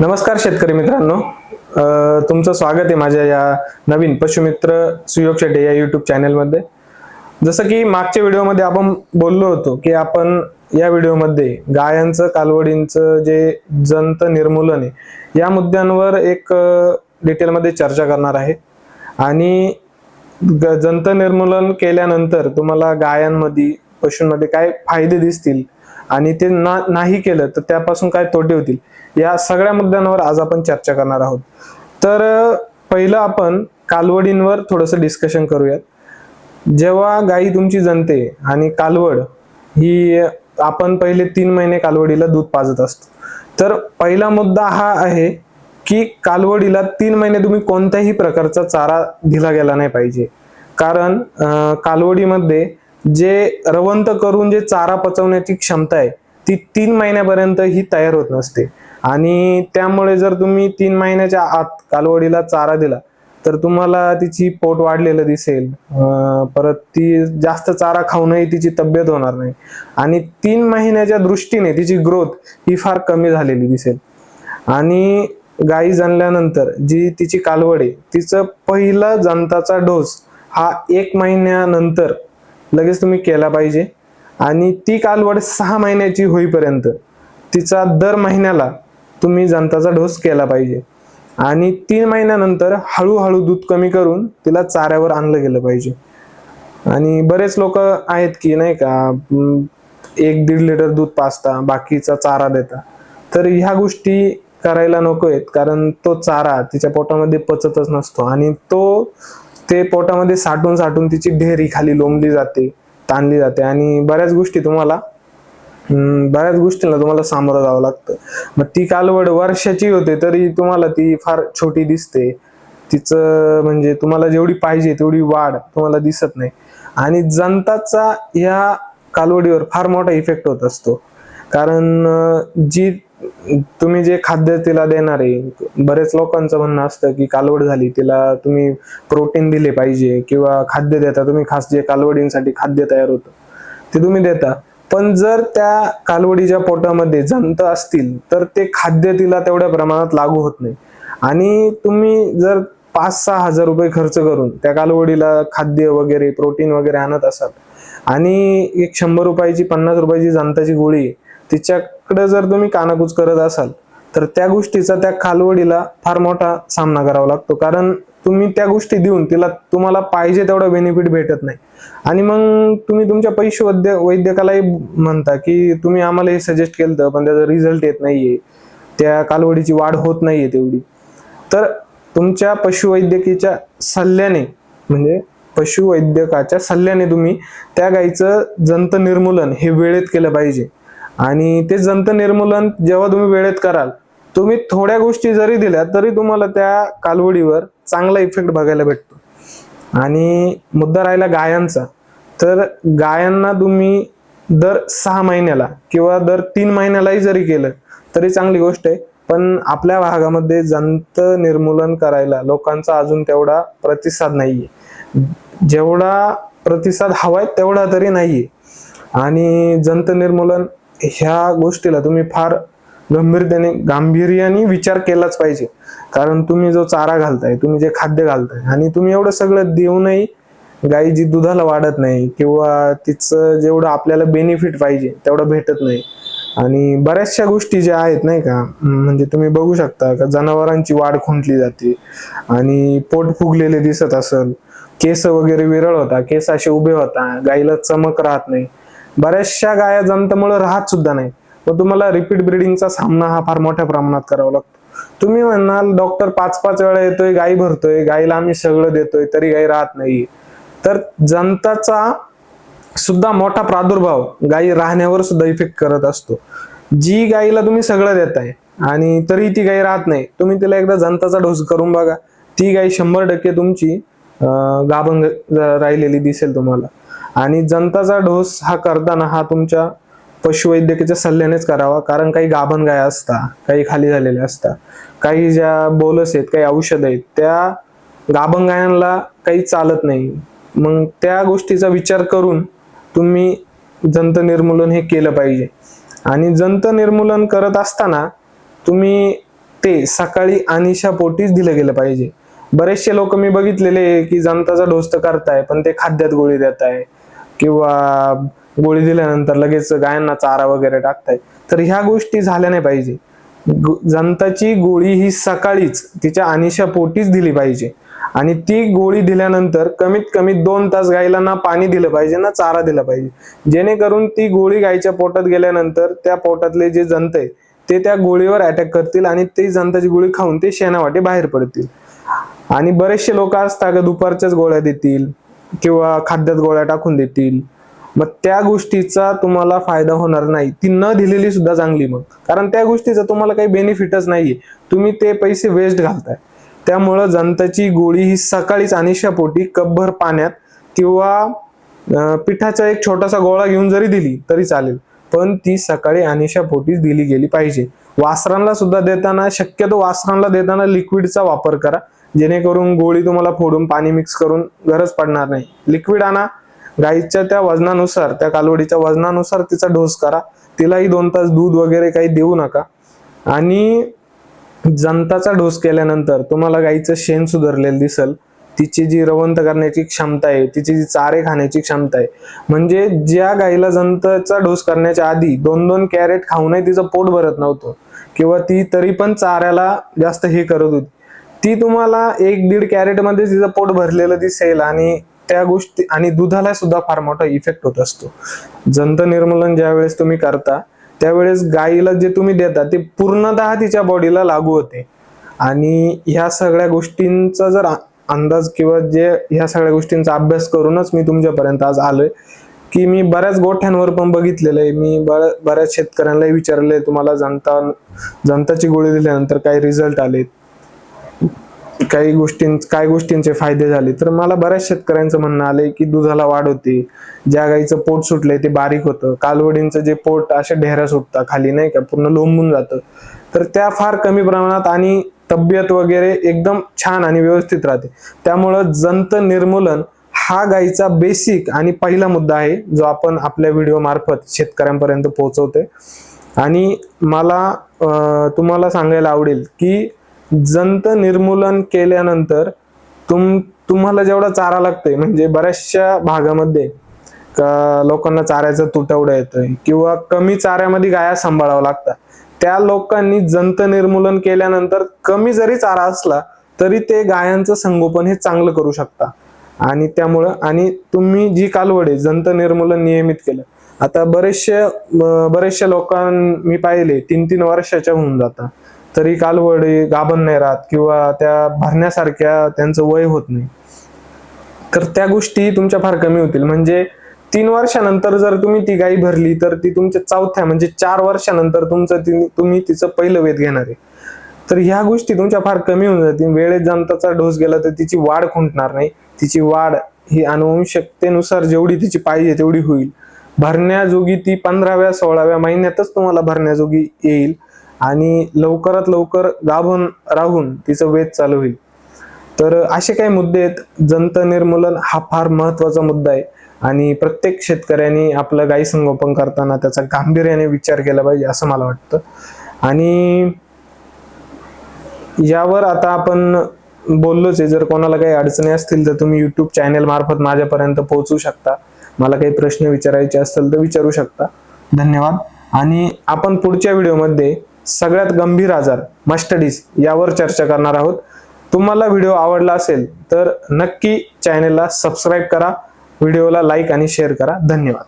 नमस्कार शेतकरी मित्रांनो. तुमचं स्वागत आहे माझ्या या नवीन पशुमित्र सुयोग शेट्टे या युट्यूब चॅनलमध्ये जसं की मागच्या व्हिडिओमध्ये आपण बोललो होतो की आपण या व्हिडिओमध्ये गायांचं कालवडींचं जे जंत निर्मूलन आहे या मुद्द्यांवर एक डिटेलमध्ये चर्चा करणार आहे. आणि जंत निर्मूलन केल्यानंतर तुम्हाला गायांमध्ये पशूंमध्ये काय फायदे दिसतील आणि ते ना नाही केलं तर त्यापासून काय तोटे होतील या सगळ्या मुद्द्यांवर आज आपण चर्चा करणार आहोत. तर पहिलं आपण कालवडींवर थोडंसं डिस्कशन करूयात. जेव्हा गाई तुमची जनते आणि कालवड ही आपण पहिले तीन महिने कालवडीला दूध पाजत असतो. तर पहिला मुद्दा हा आहे की कालवडीला तीन महिने तुम्ही कोणत्याही प्रकारचा चारा दिला गेला नाही पाहिजे. कारण कालवडीमध्ये जे रवंत करून जे चारा पचवण्याची क्षमता आहे ती तीन महिन्यापर्यंत ही तयार होत नसते. आणि त्यामुळे जर तुम्ही तीन महिन्याच्या आत कालवडीला चारा दिला तर तुम्हाला तिची पोट वाढलेलं दिसेल. परत ती जास्त चारा खाऊनही तिची तब्येत होणार नाही. आणि तीन महिन्याच्या दृष्टीने तिची ग्रोथ ही फार कमी झालेली दिसेल. आणि गाई जणल्यानंतर जी तिची कालवड आहे तिचं पहिला जंताचा डोस हा एक महिन्यानंतर लगेच तुम्ही केला पाहिजे. आणि ती कालवड सहा महिन्याची होईपर्यंत तिचा दर महिन्याला तुम्ही जंताचा डोस केला पाहिजे. आणि तीन महिन्यानंतर हळूहळू दूध कमी करून तिला चाऱ्यावर आणलं गेलं पाहिजे. आणि बरेच लोक आहेत की नाही का एक दीड लिटर दूध पाचता बाकीचा चारा देता. तर ह्या गोष्टी करायला नको आहेत कारण तो चारा तिच्या पोटामध्ये पचतच नसतो. आणि तो ते पोटामध्ये साठून साठून तिची ढेरी खाली लोंबली जाते ताणली जाते. आणि बऱ्याच गोष्टी तुम्हाला बऱ्याच गोष्टींना तुम्हाला सामोरं जावं लागतं. मग ती कालवड वर्षाची होते तरी तुम्हाला ती फार छोटी दिसते. तिचं म्हणजे तुम्हाला जेवढी पाहिजे तेवढी वाढ तुम्हाला दिसत नाही. आणि जनताचा या कालवडीवर फार मोठा इफेक्ट होत असतो. कारण जी तुम्ही जे खाद्य तिला देणार आहे बरेच लोकांचं म्हणणं असतं की कालवड झाली तिला तुम्ही प्रोटीन दिले पाहिजे किंवा खाद्य देता तुम्ही खास जे कालवडींसाठी खाद्य तयार होतं ते तुम्ही देता. पण जर त्या कालवडीच्या पोटामध्ये जंत असतील तर ते खाद्य तिला तेवढ्या प्रमाणात लागू होत नाही. आणि तुम्ही जर पाच सहा हजार रुपये खर्च करून त्या कालवडीला खाद्य वगैरे प्रोटीन वगैरे आणत असाल आणि एक शंभर रुपयाची पन्नास रुपयाची जंताची गोळी तिच्याकडे जर तुम्ही कानाकूच करत असाल तर त्या गोष्टीचा त्या कालवडीला फार मोठा सामना करावा लागतो. कारण तुम्ही त्या गोष्टी देऊन तिला तुम्हाला पाहिजे तेवढा बेनिफिट भेटत नाही. आणि मग तुम्ही तुमच्या पैसे वैद्य वैद्यकालाही म्हणता की तुम्ही आम्हाला हे सजेस्ट केलं पण त्याचा रिझल्ट येत नाहीये. त्या कालवडीची वाढ होत नाहीये तेवढी. तर तुमच्या पशुवैद्यकीच्या सल्ल्याने म्हणजे पशुवैद्यकाच्या सल्ल्याने तुम्ही त्या गाईचं जंत निर्मूलन हे वेळेत केलं पाहिजे. आणि ते जंत निर्मूलन जेव्हा तुम्ही वेळेत कराल तुम्ही थोड्या गोष्टी जरी दिल्या तरी तुम्हाला त्या कालवडीवर चांगला इफेक्ट बघायला भेटतो. आणि मुद्दा राहिला गायांचा. तर गायांना तुम्ही दर सहा महिन्याला किंवा दर तीन महिन्यालाही जरी केलं तरी चांगली गोष्ट आहे. पण आपल्या भागामध्ये जंत निर्मूलन करायला लोकांचा अजून तेवढा प्रतिसाद नाहीये. जेवढा प्रतिसाद हवाय तेवढा तरी नाहीये. आणि जंत निर्मूलन ह्या गोष्टीला तुम्ही फार गंभीरतेने गांभीर्याने विचार केलाच पाहिजे. कारण तुम्ही जो चारा घालताय तुम्ही जे खाद्य घालताय आणि तुम्ही एवढं सगळं देऊनही गाई जी दुधाला वाढत नाही किंवा तिचं जेवढं आपल्याला बेनिफिट पाहिजे तेवढं भेटत नाही. आणि बऱ्याचशा गोष्टी ज्या आहेत नाही का म्हणजे तुम्ही बघू शकता का जनावरांची वाढ खुंटली जाते आणि पोट फुगलेले दिसत असल केस वगैरे विरळ होता केस असे उभे होता गाईला चमक राहत नाही. बऱ्याचशा गाया जमतमुळं राहत सुद्धा नाही. व तुम्हाला रिपीट ब्रिडिंगचा सामना हा फार मोठ्या प्रमाणात करावा लागतो. तुम्ही म्हणाल डॉक्टर पाच पाच वेळा येतोय गाई भरतोय गाईला आम्ही सगळं देतोय तरी गाई राहत नाही. तर जनताचा सुद्धा मोठा प्रादुर्भाव गाई राहण्यावर सुद्धा इफेक्ट करत असतो. जी गाईला तुम्ही सगळं देताय आणि तरी ती गाई राहत नाही तुम्ही तिला एकदा जनताचा डोस करून बघा. ती गाई शंभर टक्के तुमची गाभंग राहिलेली दिसेल तुम्हाला. आणि जनताचा डोस हा करताना हा तुमच्या पशुवैद्यकीच्या सल्ल्यानेच करावा. कारण काही गाभण गाय असता काही खाली झालेल्या असतात काही ज्या बोलस आहेत काही औषध आहेत त्या गाभण गायांना काही चालत नाही. मग त्या गोष्टीचा विचार करून तुम्ही जंत निर्मूलन हे केलं पाहिजे. आणि जंत निर्मूलन करत असताना तुम्ही ते सकाळी अनिशा पोटीच दिलं गेलं पाहिजे. बरेचसे लोक मी बघितलेले आहे की जंताचा ढोस्त करताय पण ते खाद्यात गोळी देत आहे किंवा गोळी दिल्यानंतर लगेच गायांना चारा वगैरे टाकताय. तर ह्या गोष्टी झाल्या नाही पाहिजे. जनताची जंताची गोळी ही सकाळीच तिच्या अनिशा पोटीच दिली पाहिजे. आणि ती गोळी दिल्यानंतर कमीत कमी दोन तास गाईला ना पाणी दिलं पाहिजे ना चारा दिला पाहिजे. जेणेकरून ती गोळी गायीच्या पोटात गेल्यानंतर त्या पोटातले जे जंत आहे ते त्या गोळीवर अटॅक करतील आणि ती जंताची गोळी खाऊन ते शेणावाटे बाहेर पडतील. आणि बरेचसे लोक असतात का दुपारच्याच गोळ्या देतील. किंवा खाद्यात गोळ्या टाकून देतील. मग त्या गोष्टीचा तुम्हाला फायदा होणार नाही. ती न दिलेली सुद्धा चांगली मग. कारण त्या गोष्टीचा तुम्हाला काही बेनिफिटच नाहीये. तुम्ही ते पैसे वेस्ट घालताय. त्यामुळं जंताची गोळी ही सकाळीच अनिशापोटी कपभर पाण्यात किंवा पिठाचा एक छोटासा गोळा घेऊन जरी दिली तरी चालेल. पण ती सकाळी अनिशापोटीच दिली गेली पाहिजे. वासरांना सुद्धा देताना शक्यतो वासरांना देताना लिक्विडचा वापर करा. जेणेकरून गोळी तुम्हाला फोडून पाणी मिक्स करून गरज पडणार नाही. लिक्विड आणा. गाईच्या त्या वजनानुसार त्या कालवडीच्या वजनानुसार तिचा डोस करा. तिलाही दोन तास दूध वगैरे काही देऊ नका. आणि जंताचा डोस केल्यानंतर तुम्हाला गाईचं शेण सुधारलेलं दिसल. तिची जी रवंत करण्याची क्षमता आहे तिची जी चारे खाण्याची क्षमता आहे म्हणजे ज्या गाईला जंतचा डोस करण्याच्या आधी दोन दोन कॅरेट खाऊनही तिचं पोट भरत नव्हतं. किंवा ती तरी पण चाऱ्याला जास्त हे करत होती. ती तुम्हाला एक दीड कॅरेटमध्ये तिचं पोट भरलेलं दिसेल आणि त्या गोष्टी आणि दुधाला सुद्धा फार मोठा इफेक्ट होत असतो. जंत निर्मूलन ज्या वेळेस तुम्ही करता त्यावेळेस गाईला जे तुम्ही देता ते पूर्णतः तिच्या बॉडीला लागू होते. आणि ह्या सगळ्या गोष्टींचा जर अंदाज किंवा जे ह्या सगळ्या गोष्टींचा अभ्यास करूनच मी तुमच्यापर्यंत आज आलोय की मी बऱ्याच गोठ्यांवर पण बघितलेलं आहे. मी बऱ्याच शेतकऱ्यांनाही विचारलंय तुम्हाला जनता जनताची गोळी दिल्यानंतर काय रिझल्ट आलेत. काही गोष्टीं काय गोष्टींचे फायदे झाले. तर मला बऱ्याच शेतकऱ्यांचं म्हणणं आलंय की दुधाला वाढ होती. ज्या गाईचं पोट सुटलंय ते बारीक होतं. कालवडींचं जे पोट अशा ढेऱ्या सुटतात खाली नाही का? पूर्ण लोंबून जातं. तर त्या फार कमी प्रमाणात आणि तब्येत वगैरे एकदम छान आणि व्यवस्थित राहते. त्यामुळं जंत निर्मूलन हा गाईचा बेसिक आणि पहिला मुद्दा आहे जो आपण आपल्या व्हिडिओ मार्फत शेतकऱ्यांपर्यंत पोहोचवतोय. आणि मला तुम्हाला सांगायला आवडेल की जंत निर्मूलन केल्यानंतर तुम तुम्हाला जेवढा चारा लागतोय म्हणजे बऱ्याचशा भागामध्ये लोकांना चाऱ्याचा तुटवडा येतोय किंवा कमी चाऱ्यामध्ये गाया सांभाळावं लागतात त्या लोकांनी जंत निर्मूलन केल्यानंतर कमी जरी चारा असला तरी ते गायांचं संगोपन हे चांगलं करू शकता. आणि त्यामुळं आणि तुम्ही जी कालवडे जंत निर्मूलन नियमित केलं आता बरेचसे बरेचशा लोकां मी पाहिले तीन तीन वर्षाच्या होऊन जातात तरी कालवडी गाभण नाही राहत किंवा त्या भरण्यासारख्या त्यांचं वय होत नाही. तर त्या गोष्टी तुमच्या फार कमी होतील. म्हणजे तीन वर्षानंतर जर तुम्ही ती गाई भरली तर ती तुमच्या चौथ्या म्हणजे चार वर्षानंतर तुमचं ती तुम्ही तिचं पहिलं वेध घेणार आहे. तर ह्या गोष्टी तुमच्या फार कमी होऊन जातील. वेळेत जंताचा डोस गेला तर तिची वाढ खुंटणार नाही. तिची वाढ ही अनुवंशिकतेनुसार जेवढी तिची पाहिजे तेवढी होईल. भरण्याजोगी ती पंधराव्या सोळाव्या महिन्यातच तुम्हाला भरण्याजोगी येईल. आणि लवकरात लवकर गाभून राहून तिचं वेध चालू होईल. तर असे काही मुद्दे आहेत. जंत निर्मूलन हा फार महत्त्वाचा मुद्दा आहे. आणि प्रत्येक शेतकऱ्यांनी आपलं गाई संगोपन करताना त्याचा गांभीर्याने विचार केला पाहिजे असं मला वाटतं. आणि यावर आता आपण बोललोच आहे. जर कोणाला काही अडचणी असतील तर तुम्ही युट्यूब चॅनेल मार्फत माझ्यापर्यंत पोहोचू शकता. मला काही प्रश्न विचारायचे असतील तर विचारू शकता. धन्यवाद. आणि आपण पुढच्या व्हिडिओमध्ये सगळ्यात गंभीर आजार मस्टडीज यावर चर्चा करणार आहोत. तुम्हाला व्हिडिओ आवडला असेल तर नक्की चॅनेलला सबस्क्राईब करा व्हिडिओला लाईक आणि शेअर करा. धन्यवाद.